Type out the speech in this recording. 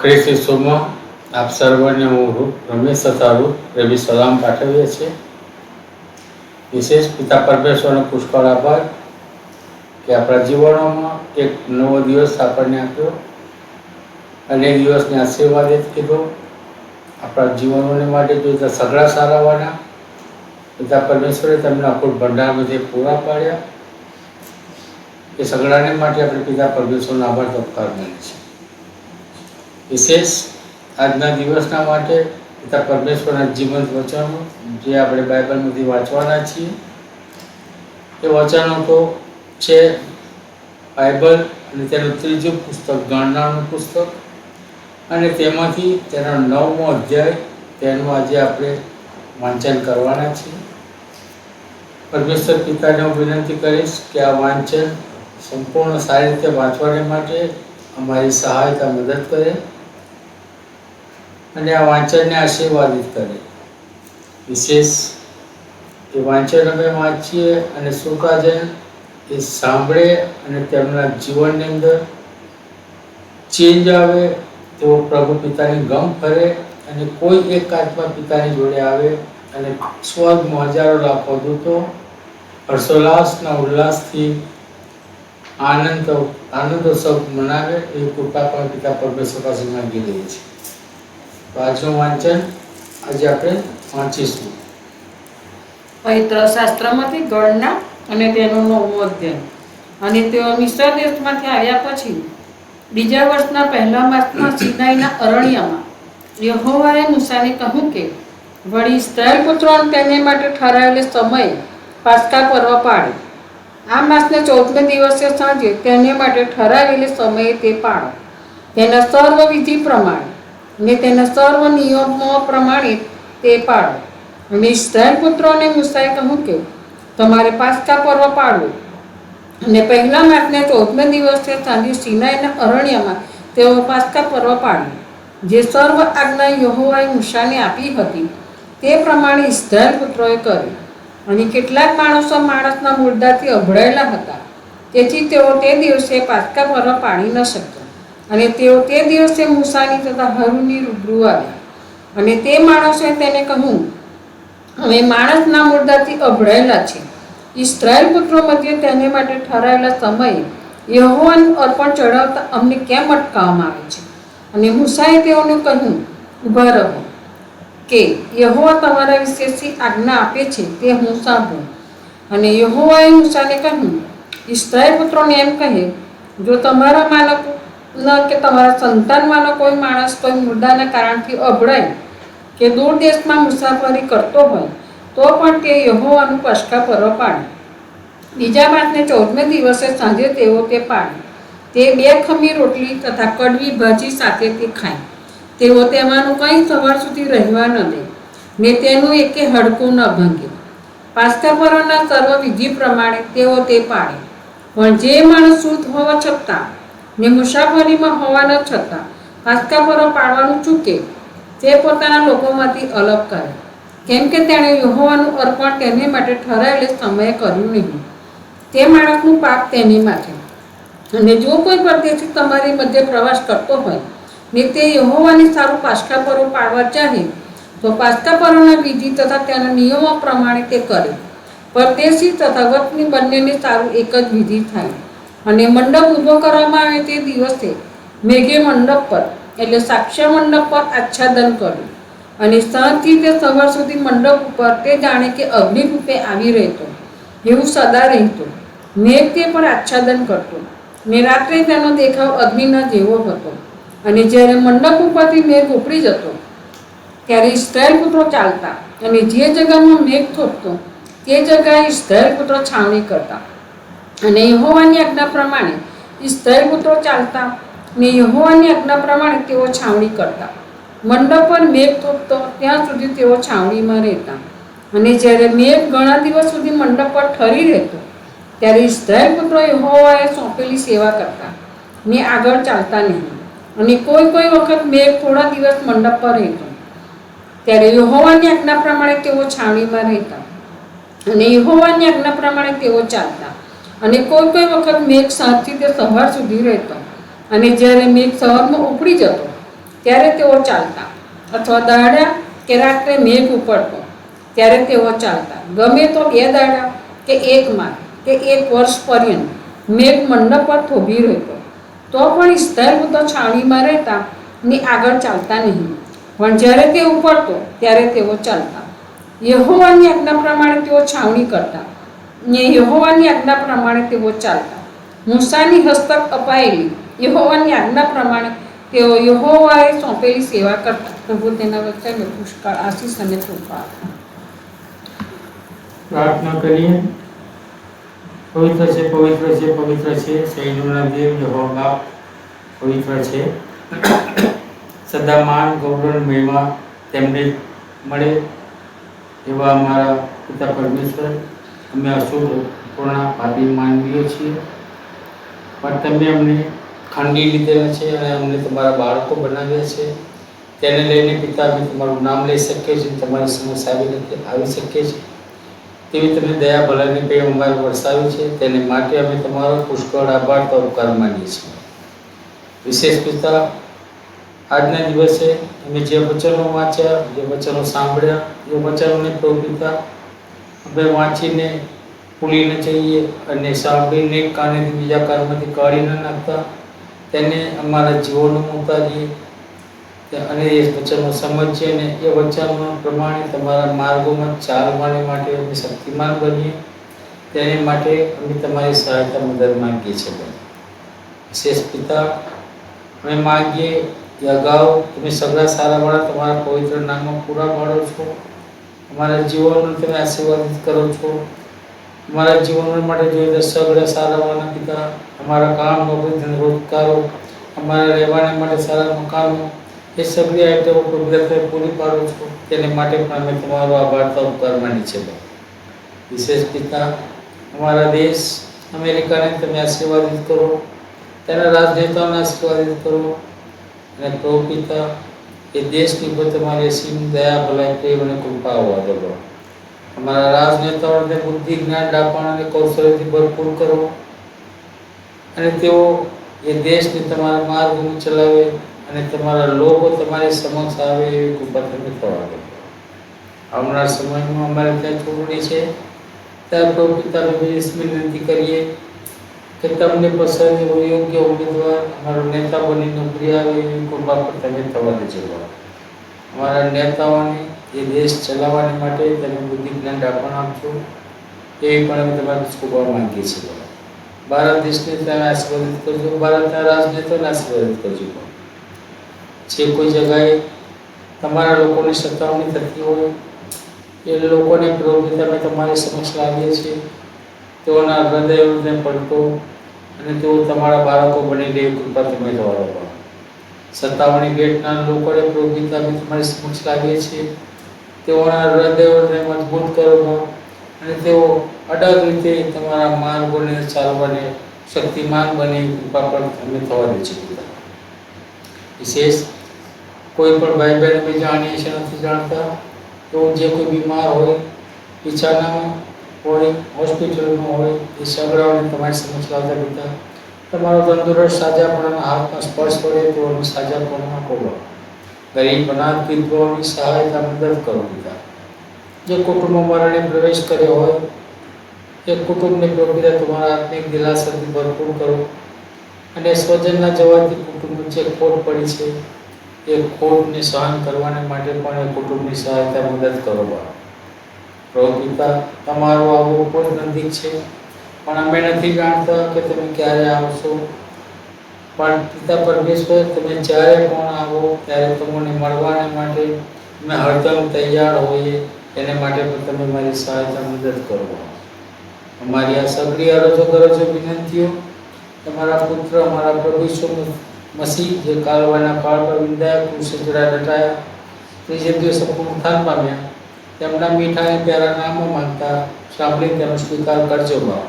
ખ્રિસ્તીસુમાં આપ સર્વને હું રમેશ તથા રૂપ રવિ સલામ પાઠવીએ છીએ. વિશેષ પિતા પરમેશ્વરનો પુષ્કળ આભાર કે આપણા જીવનોમાં એક નવો દિવસ આપણને આપ્યો. અને દિવસને આશીર્વાદિત કીધો. આપણા જીવનોને માટે જોઈતા સારા સારાવાના, પિતા પરમેશ્વરે તમને અખૂટ ભંડારમાંથી પૂરા પાડ્યા. એ સઘળાને માટે આપણે પિતા પરમેશ્વરનો આભાર તત્કાર માનીએ છીએ. વિશેષ આજના દિવસના માટે પિતા પરમેશ્વરના જીવંત વચનો, જે આપણે બાઇબલમાંથી વાંચવાના છીએ. એ વચનો તો છે બાઇબલ અને તેનું ત્રીજું પુસ્તક ગણનાનું પુસ્તક. અને તેમાંથી તેનો નવમો અધ્યાય તેનું આજે આપણે વાંચન કરવાના છીએ. પરમેશ્વર પિતાને હું વિનંતી કરીશ કે આ વાંચન સંપૂર્ણ સારી રીતે વાંચવાને માટે અમારી સહાયતા મદદ કરે. અને આ વાંચનને આશીર્વાદિત કરે. વિશેષ એ વાંચન અમે વાંચીએ અને સુખાજન એ સાંભળે અને તેમના જીવનની અંદર ચેન્જ આવે, તેઓ પ્રભુ પિતાની ગમ ફરે અને કોઈ એક આત્મા પિતાની જોડે આવે અને સ્વર્ગમાં હજારો લાખો દૂતો હર્ષોલ્લાસના ઉલ્લાસથી આનંદ, આનંદોત્સવ મનાવે એ કૃપા પણ પિતા પરમેશ્વર પાસે માંગી લઈએ છીએ આજનું વાંચન, આજે આપણે વાંચીશું. પવિત્ર શાસ્ત્રમાંથી ગણના અને તેનો નવમો અધ્યાય. અને તેઓ મિશ્ર દેશમાંથી આવ્યા પછી, બીજા વર્ષના પહેલા માસમાં સિનાઈના અરણ્યમાં, યહોવાએ મૂસાને કહ્યું કે, વળી ઇસ્રાયેલ પુત્રોને તેને માટે ઠરાવેલ સમયે પાસ્કા પર્વ પાડે. આ માસને ચૌદમે દિવસે સાંજે તેને માટે ઠરાવેલે સમયે તે પાડો. તેના સર્વવિધિ પ્રમાણે ને તેના સર્વ નિયમો પ્રમાણે તે પાડો. અને ઇસ્રાયેલ પુત્રોને મૂસાએ કહ્યું કે, તમારે પાસ્કા પર્વ પાડવું. અને પહેલા માર્ચને ચૌદમે દિવસે સાંજે સિનાઈના અરણ્યમાં તેઓ પાસ્કા પર્વ પાડ્યું. જે સર્વ આજ્ઞા યહોવાએ મૂસાને આપી હતી, તે પ્રમાણે ઇસ્રાયેલ પુત્રોએ કર્યું. અને કેટલાક માણસો માણસના મુર્દાથી અભળાયેલા હતા. તેથી તેઓ તે દિવસે પાસ્કા પર્વ પાડી ન શક્યા. અને તેઓ તે દિવસે મૂસાની તથા હરુની રૂબરૂ આવ્યા. અને તે માણસે તેને કહ્યું, હવે માણસના મુર્દાથી અભળાયેલા છે. ઇસ્રાયલ પુત્રો મધ્ય તેને માટે ઠરાયેલા સમયે યહોવાનું અર્પણ ચઢાવતા અમને કેમ અટકાવવામાં આવે છે? અને મૂસાએ તેઓને કહ્યું ઊભા રહો, કે યહોવા તમારા વિશેથી આજ્ઞા આપે છે તે હું સાંભળું. અને યહોવાએ મૂસાને કહ્યું ઇસ્રાયલ પુત્રોને એમ કહે, જો તમારા માનક ન કે તમારા સંતાનમાંનો કોઈ માણસ, કોઈ મુદ્દાના કારણથી અભડાય કે દૂર દેશમાં મુસાફરી કરતો હોય, તો પણ તે યહોવાનું પશ્કા પર્વ પાડે. બીજા માસને ચૌદમે દિવસે સાંજે તેઓ તે પાડે. તે બે ખમી રોટલી તથા કડવી ભાજી સાથે તે ખાય. તેઓ તેમાંનું કંઈ સવાર સુધી રહેવા ન દે, ને તેનું એકે હડકું ન ભંગે. પાસ્કાપરોના સર્વ વિધિ પ્રમાણે તેઓ તે પાડે. પણ જે માણસ શુદ્ધ હોવા છતાં ને મુસાફરીમાં હોવાના છતાં પાસ્કા પર્વ પાડવાનું ચૂકે તે પોતાના લોકોમાંથી અલગ કરે. કેમ કે તેણે યહોવાનું અર્પણ તેને માટે ઠરાયેલે સમયે કર્યું નહીં. તે માણસનું પાપ તેની માથે. અને જો કોઈ પરદેશી તમારી મધ્ય પ્રવાસ કરતો હોય, ને તે યહોવાની સારું પાસ્કા પરો પાડવા ચાહે, તો પાસ્કા પરોના વિધિ તથા તેના નિયમો પ્રમાણે તે કરે. પરદેશી તથા વતની બંનેને સારું એક જ વિધિ થાય. અને મંડપ ઊભો કરવામાં આવે તે દિવસે મેઘે મંડપ પર, એટલે સાક્ષ્ય મંડપ પર આચ્છાદન કર્યું. અને સાંજથી તે સવાર સુધી મંડપ ઉપર તે જાણે કે અગ્નિરૂપે આવી રહેતો, એવું સદા રહેતું. મેઘ તે પર આચ્છાદન કરતો ને રાત્રે તેનો દેખાવ અગ્નિના જેવો હતો. અને જ્યારે મંડપ ઉપરથી મેઘ ઉપડી જતો, ત્યારે ઇસ્રાયેલ પુત્રો ચાલતા અને જે જગ્યામાં મેઘ થોપતો, તે જગાએ ઇસ્રાયેલ પુત્રો છાવણી કરતા. અને યહોવાની આજ્ઞા પ્રમાણે ઇસ્રાયેલ પુત્રો ચાલતા ને યહોવાની આજ્ઞા પ્રમાણે તેઓ છાવણી કરતા. મંડપ પર મેઘ થોપતો ત્યાં સુધી તેઓ છાવણીમાં રહેતા. અને જ્યારે મેઘ ઘણા દિવસ સુધી મંડપ પર ઠરી રહેતો, ત્યારે ઇસ્રાયેલ પુત્રો યહોવાએ સોંપેલી સેવા કરતા ને આગળ ચાલતા નહીં. અને કોઈ કોઈ વખત મેઘ થોડા દિવસ મંડપ પર રહેતો. ત્યારે યહોવાની આજ્ઞા પ્રમાણે તેઓ છાવણીમાં રહેતા. અને યહોવાની આજ્ઞા પ્રમાણે તેઓ ચાલતા. અને કોઈ કોઈ વખત મેઘ સાંજથી તે સવાર સુધી રહેતો. અને જ્યારે મેઘ સવારમાં ઉપડી જતો, ત્યારે તેઓ ચાલતા. અથવા દાડા કે રાત્રે મેઘ ઉપડતો, ત્યારે તેઓ ચાલતા. ગમે તો બે દાડા કે એક માસ કે એક વર્ષ પર્યંત મેઘ મંડપ પર થોભી રહેતો. તો પણ ઇસ્રાયેલ તો છાવણીમાં રહેતા ને આગળ ચાલતા નહીં. પણ જ્યારે તે ઉપડતો, ત્યારે તેઓ ચાલતા. યહોવાની આજ્ઞા પ્રમાણે તેઓ છાવણી કરતા. યહોવાની આજ્ઞા પ્રમાણે તેઓ ચાલતા. મૂસાની હસ્તક અપાયેલી. યહોવાની આજ્ઞા પ્રમાણે તેઓ યહોવાએ સોંપેલી સેવા કરતા. પ્રભુ તેના વચ્ચે પુષ્કળ આશીષ અને કૃપા. પ્રાર્થના કરીએ. પવિત્ર છે પવિત્ર છે પવિત્ર છે. સૈન્યોના દેવ યહોવા પવિત્ર છે. સદા માન ગૌરવ, મહિમા તેમને મળે એવા અમારા પિતા પરમેશ્વર. અમે પૂર્ણ પાપી માનવીઓ છીએ. પણ તમે અમને ખંડી લીધેલા છે અને અમને તમારા બાળકો બનાવ્યા છે. તેને લઈને પિતા, અમે તમારું નામ લઈ શકીએ છીએ તમારી સમસ્યા આવી આવી શકીએ છીએ. તેવી તમે દયા, ભલાની પે અમારે વરસાવી છે. તેને માટે અમે તમારો પુષ્કળ આભાર તો ઉપકાર માનીએ છીએ. વિશેષ પિતા, આજના દિવસે અમે જે વચનો વાંચ્યા, જે વચનો સાંભળ્યા, એ વચનોને પ્રભુ પિતા અમે વાંચીને, ભૂલીને જઈએ અને સાંભળીને કારણે બીજા કારમાંથી કાઢી ન નાખતા. તેને અમારા જીવનમાં ઉતારીએ અને એ વચનો સમજીએ અને એ વચનો પ્રમાણે તમારા માર્ગોમાં ચાલવાને માટે અમે શક્તિમાન બનીએ. તેને માટે અમે તમારી સહાયતા મદદ માંગીએ છીએ વિશેષ પિતા, અમે માગીએ કે અગાઉ તમે સગળા સારાવાળા તમારા પવિત્ર નામમાં પૂરા પાડો છો. અમારા જીવનને તમે આશીર્વાદિત કરો છો. અમારા જીવન માટે જોઈએ તો સારા સારાવાળા પિતા, અમારા કામ નોકરી રોજગારો અમારા રહેવાના માટે સારા મકાનો, એ સગડી આઈટમો પ્રભુદાસભાઈ પૂરી પાડો છો. તેને માટે પણ અમે તમારો આભાર તો ઉપકાર છે વિશેષ પિતા, અમારા દેશ અમેરિકાને તમે આશીર્વાદિત કરો. તેના રાજનેતાઓને આશીર્વાદિત કરો. અને પ્રભુ પિતા એ દેશની ઉપર તમારી અસીમ દયા, ભલાઈ, પ્રેમ અને કૃપા હોવા દેવો અમારા રાજનેતાઓને બુદ્ધિ, જ્ઞાન, ડાપણ અને કૌશલ્યથી ભરપૂર કરો. અને તેઓ એ દેશને તમારા માર્ગમાં ચલાવે અને તમારા લોકો તમારી સમક્ષ આવે એવી કૃપા તમે થવા દો. આવનાર સમયમાં અમારે ત્યાં ચૂંટણી છે. ત્યાં પ્રભુ વિનંતી વિનંતી કરીએ. કે તમને પસંદ એવો યોગ્ય ઉમેદવાર અમારો નેતા બની નોકરી આવે એવી કૃપા પર તમે થવા દેજો અમારા નેતાઓને એ દેશ ચલાવવાની માટે તમે બુદ્ધિ જ્ઞાન ડાપણ આપજો એવી પણ અમે તમારી કૃપા માંગીએ છીએ. ભારત દેશને તમે આશીર્વાદિત કરજો ભારતના રાજનેતાને આશીર્વાદિત કરજો. જે કોઈ જગાએ તમારા લોકોની સતાવણી થતી હોય એ લોકોને પ્રવૃત્તિ તમે તમારી સમક્ષ લાવીએ છીએ. તેઓના હૃદયને પડતો અને તેઓ તમારા બાળકો બની લે કૃપા તમે થવા દો સત્તાવણી ગેટના લોકોને પ્રભુ અમે તમારી સમક્ષ લાવીએ છીએ. તેઓના હૃદયોને મજબૂત કરો અને તેઓ અડગ રીતે તમારા માર્ગોને ચાલવાને શક્તિમાન બને કૃપા પણ તમે થવા દે છે વિશેષ, કોઈ પણ ભાઈ બહેન અમે જાણીએ છીએ નથી જાણતા તો જે કોઈ બીમાર હોય બિછાનામાં હોય, હોસ્પિટલમાં હોય, એ સગડાઓને તમારી સમક્ષ લાવતા પિતા તમારો તંદુરસ્ત, સાજાપણાના હાથમાં સ્પર્શ પડે તો અમે સાજાપણામાં ખોલો ગરીબ અનાથ વિધવાઓની સહાયતા મદદ કરો પિતા જે કુટુંબમાં મરણે પ્રવેશ કર્યો હોય, એ કુટુંબને પ્રક્રિયા તમારા આત્મિક દિલાસાથી ભરપૂર કરો. અને સ્વજનના જવાથી કુટુંબ જે ખોટ પડી છે, એ ખોટને સહન કરવાને માટે પણ એ કુટુંબની સહાયતા મદદ કરો બા. પ્રભુ પિતા તમારો આવો પણ નજીક છે? પણ અમે નથી જાણતા કે તમે ક્યારે આવશો. પણ પિતા પરમેશ્વર, તમે જ્યારે પણ આવો, ત્યારે તમને મળવાને માટે અમે હરદમ તૈયાર હોઈએ. એને માટે પણ તમે મારી સહાયતા મદદ કરો. અમારી આ સગળી અરજો છો વિનંતીઓ. તમારા પુત્ર, અમારા પ્રભુ મસીહ, જે કાલવાના કાળ પર વિંદાયા કૃષિ જરા રટાયા, ત્રીજે દિવસે પુનરુત્થાન પામ્યા. તેમના મીઠા અને પ્યારા નામો માંગતા સાંભળી તેનો સ્વીકાર કરજો બા.